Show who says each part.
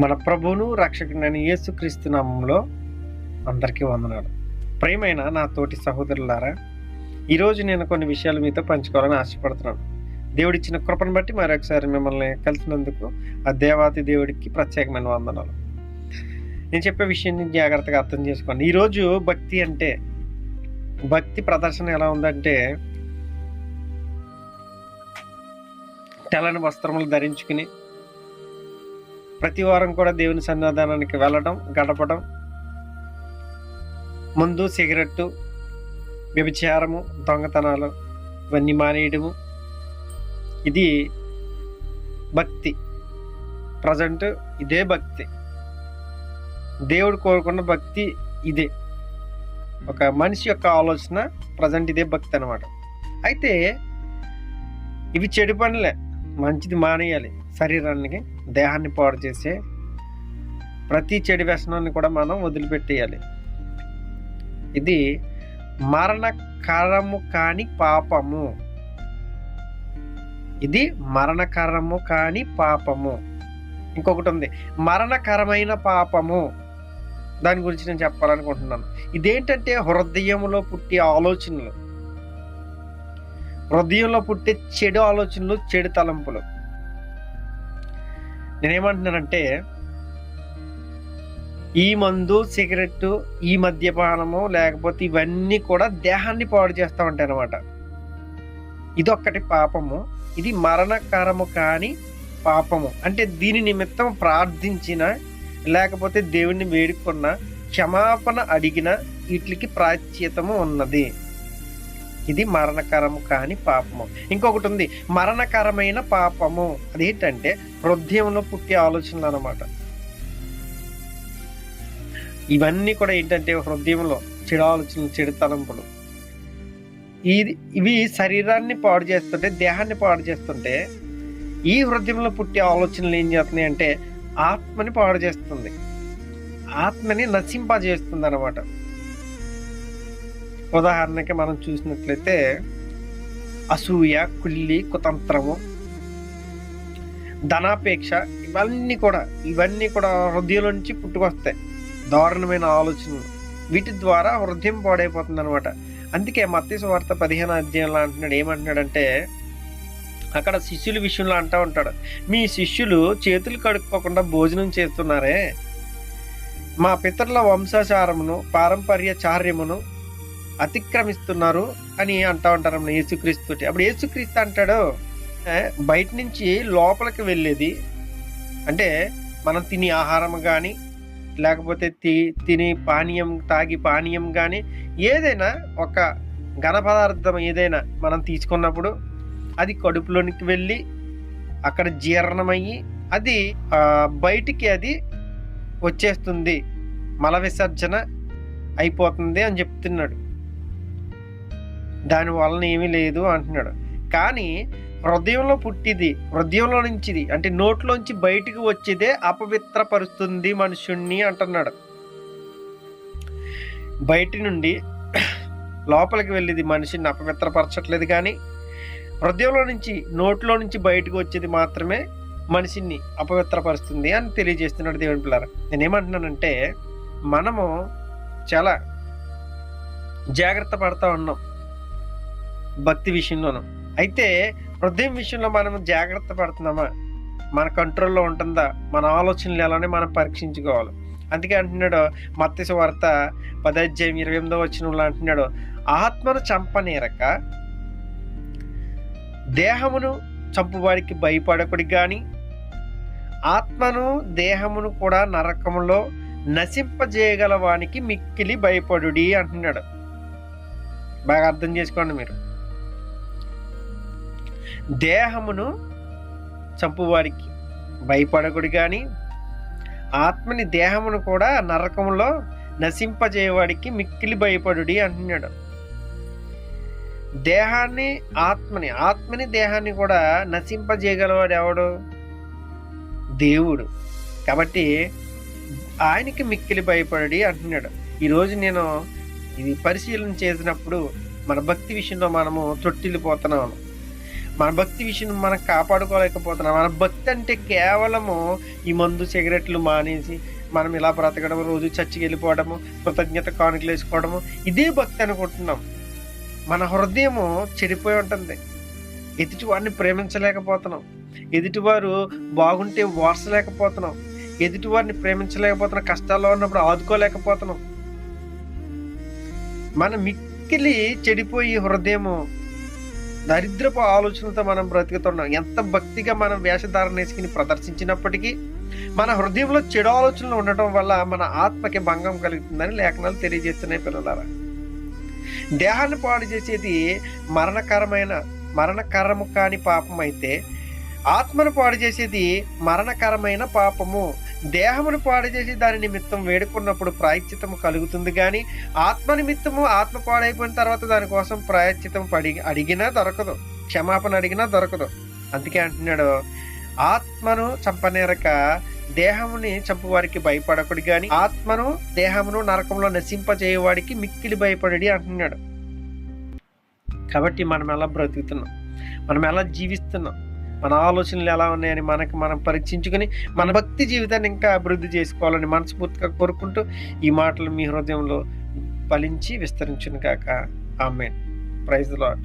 Speaker 1: మన ప్రభువును రక్షకుడైన యేసుక్రీస్తు నామంలో అందరికీ వందనాలు. ప్రేమైన నా తోటి సహోదరులారా ఈరోజు నేను కొన్ని విషయాలు మీతో పంచుకోవాలని ఆశపడుతున్నాను. దేవుడిచ్చిన కృపను బట్టి మరొకసారి మిమ్మల్ని కలిసినందుకు ఆ దేవాతి దేవుడికి ప్రత్యేకమైన వందనాలు. నేను చెప్పే విషయాన్ని జాగ్రత్తగా అర్థం చేసుకోండి. ఈరోజు భక్తి అంటే భక్తి ప్రదర్శన ఎలా ఉందంటే తెల్లని వస్త్రములు ధరించుకుని ప్రతి వారం కూడా దేవుని సన్నిధానానికి వెళ్ళడం గడపడం ముందు సిగరెట్టు వ్యభిచారము దొంగతనాలు ఇవన్నీ మానేయడము. ఇది భక్తి. ప్రజెంట్ ఇదే భక్తి. దేవుడు కోరుకున్న భక్తి ఇదే. ఒక మనిషి యొక్క ఆలోచన ప్రజెంట్ ఇదే భక్తి అనమాట అయితే ఇవి చెడు పనులే. మంచిది మానేయాలి శరీరానికి దేహాన్ని పాడు చేసే ప్రతి చెడు వ్యసనాన్ని కూడా మనం వదిలిపెట్టేయాలి. ఇది మరణకరము కాని పాపము. ఇది మరణకరము కాని పాపము. ఇంకొకటి ఉంది మరణకరమైన పాపము. దాని గురించి నేను చెప్పాలనుకుంటున్నాను. ఇదేంటంటే హృదయంలో పుట్టే ఆలోచనలు. హృదయంలో పుట్టే చెడు ఆలోచనలు చెడు తలంపులు. నేనేమంటున్నానంటే ఈ మందు సిగరెట్ ఈ మద్యపానము లేకపోతే ఇవన్నీ కూడా దేహాన్ని పాడు చేస్తూ ఉంటాయి అనమాట ఇదొక్కటి పాపము. ఇది మరణకరము కాని పాపము. అంటే దీని నిమిత్తం ప్రార్థించిన లేకపోతే దేవుణ్ణి వేడుకున్న క్షమాపణ అడిగిన వీటికి ప్రాచ్యతము ఉన్నది. ఇది మరణకరము కాని పాపము. ఇంకొకటి ఉంది మరణకరమైన పాపము. అదేంటంటే హృదయంలో పుట్టే ఆలోచనలు అనమాట ఇవన్నీ కూడా ఏంటంటే హృదయంలో చెడు ఆలోచనలు చెడు తలంపులు ఇది ఇవి శరీరాన్ని పాడు చేస్తుంటే దేహాన్ని పాడు చేస్తుంటే ఈ హృదయంలో పుట్టే ఆలోచనలు ఏం చేస్తున్నాయి అంటే ఆత్మని పాడు చేస్తుంది. ఆత్మని నశింపజేస్తుంది అనమాట ఉదాహరణకి మనం చూసినట్లయితే అసూయ కుల్లి కుతంత్రము ధనాపేక్ష ఇవన్నీ కూడా ఇవన్నీ కూడా హృదయం నుంచి పుట్టుకొస్తాయి. దారుణమైన ఆలోచనలు. వీటి ద్వారా హృదయం పాడైపోతుంది అనమాట అందుకే మత్స్య వార్త పదిహేను అధ్యాయంలో అంటున్నాడు. ఏమంటున్నాడంటే అక్కడ శిష్యుల విషయంలో అంటూ ఉంటాడు. మీ శిష్యులు చేతులు కడుక్కోకుండా భోజనం చేస్తున్నారే? మా పితరుల వంశాచారమును పారంపర్య చార్యమును అతిక్రమిస్తున్నారు అని అంటా ఉంటారు మన యేసుక్రీస్తు అప్పుడు యేసుక్రీస్తు అంటాడు బయట నుంచి లోపలికి వెళ్ళేది అంటే మనం తిని ఆహారం కానీ లేకపోతే తి తిని పానీయం తాగి పానీయం కానీ ఏదైనా ఒక ఘన పదార్థం ఏదైనా మనం తీసుకున్నప్పుడు అది కడుపులోనికి వెళ్ళి అక్కడ జీర్ణమయ్యి అది బయటికి అది వచ్చేస్తుంది. మల విసర్జన అయిపోతుంది అని చెప్తున్నాడు. దాని వలన ఏమీ లేదు అంటున్నాడు. కానీ హృదయంలో పుట్టిది హృదయంలో నుంచిది అంటే నోట్లోంచి బయటికి వచ్చేదే అపవిత్రపరుస్తుంది మనుషుణ్ణి అంటున్నాడు. బయటి నుండి లోపలికి వెళ్ళేది మనిషిని అపవిత్రపరచట్లేదు కానీ హృదయంలో నుంచి నోట్లో నుంచి బయటకు వచ్చేది మాత్రమే మనిషిని అపవిత్రపరుస్తుంది అని తెలియజేస్తున్నాడు దేవుని పిల్లర. నేనేమంటున్నానంటే మనము చాలా జాగ్రత్త పడతా ఉన్నాం. భక్తి విషయంలోనూ. అయితే హృదయం విషయంలో మనం జాగ్రత్త పడుతున్నామా? మన కంట్రోల్లో ఉంటుందా? మన ఆలోచనలు ఎలానే మనం పరీక్షించుకోవాలి. అందుకే అంటున్నాడు మత్స్య వార్త పదాధ్యాయం ఇరవై ఎనిమిదో వచ్చిన అంటున్నాడు ఆత్మను చంపనేరక దేహమును చంపువాడికి భయపడకుడి కానీ ఆత్మను దేహమును కూడా నరకములో నశింపజేయగల వానికి మిక్కిలి భయపడుడి అంటున్నాడు. బాగా అర్థం చేసుకోండి మీరు. దేహమును చంపువాడికి భయపడకుడు కానీ ఆత్మని దేహమును కూడా నరకములో నశింపజేయవాడికి మిక్కిలి భయపడుడి అంటున్నాడు. దేహాన్ని ఆత్మని ఆత్మని దేహాన్ని కూడా నశింపజేయగలవాడు ఎవడు? దేవుడు. కాబట్టి ఆయనకి మిక్కిలి భయపడి అంటున్నాడు. ఈరోజు నేను ఇది పరిశీలన చేసినప్పుడు మన భక్తి విషయంలో మనము తొట్టిల్లిపోతున్నాము. మన భక్తి విషయం మనం కాపాడుకోలేకపోతున్నాం. మన భక్తి అంటే కేవలము ఈ మందు సిగరెట్లు మానేసి మనం ఇలా బ్రతకడం రోజు చర్చికి వెళ్ళిపోవడము కృతజ్ఞత కానుకలు వేసుకోవడము ఇదే భక్తి అనుకుంటున్నాం. మన హృదయము చెడిపోయి ఉంటుంది. ఎదుటివారిని ప్రేమించలేకపోతున్నాం. ఎదుటివారు బాగుంటే ఓర్చలేకపోతున్నాం ఎదుటివారిని ప్రేమించలేకపోతున్నాం కష్టాల్లో ఉన్నప్పుడు ఆదుకోలేకపోతున్నాం. మన మిక్కిలి చెడిపోయి హృదయము దరిద్రపు ఆలోచనలతో మనం బ్రతుకుతున్నాం. ఎంత భక్తిగా మనం వేషధారణ వేసుకుని ప్రదర్శించినప్పటికీ మన హృదయంలో చెడు ఆలోచనలు ఉండటం వల్ల మన ఆత్మకి భంగం కలుగుతుందని లేఖనాలు తెలియజేస్తున్నాయి పిల్లలారా. దేహాన్ని పాడు చేసేది మరణకరమైన మరణకరము కాని పాపం అయితే ఆత్మను పాడు చేసేది మరణకరమైన పాపము. దేహమును పాడు చేసి దాని నిమిత్తం వేడుకున్నప్పుడు ప్రాయశ్చిత్తము కలుగుతుంది కానీ ఆత్మ నిమిత్తము ఆత్మ పాడైపోయిన తర్వాత దానికోసం ప్రాయశ్చితం పడి అడిగినా దొరకదు క్షమాపణ అడిగినా దొరకదు. అందుకే అంటున్నాడు ఆత్మను చంపనేరక దేహముని చంపువారికి భయపడకుడు గాని ఆత్మను దేహమును నరకంలో నశింపజేయవాడికి మిక్కిలి భయపడి అంటున్నాడు. కాబట్టి మనం ఎలా బ్రతుకుతున్నాం? మనం ఎలా జీవిస్తున్నాం? మన ఆలోచనలు ఎలా ఉన్నాయని మనకి మనం పరీక్షించుకుని మన భక్తి జీవితాన్ని ఇంకా అభివృద్ధి చేసుకోవాలని మనస్ఫూర్తిగా కోరుకుంటూ ఈ మాటలు మీ హృదయంలో ఫలించి విస్తరించును కాక ఆమె ప్రైజ్ లాట్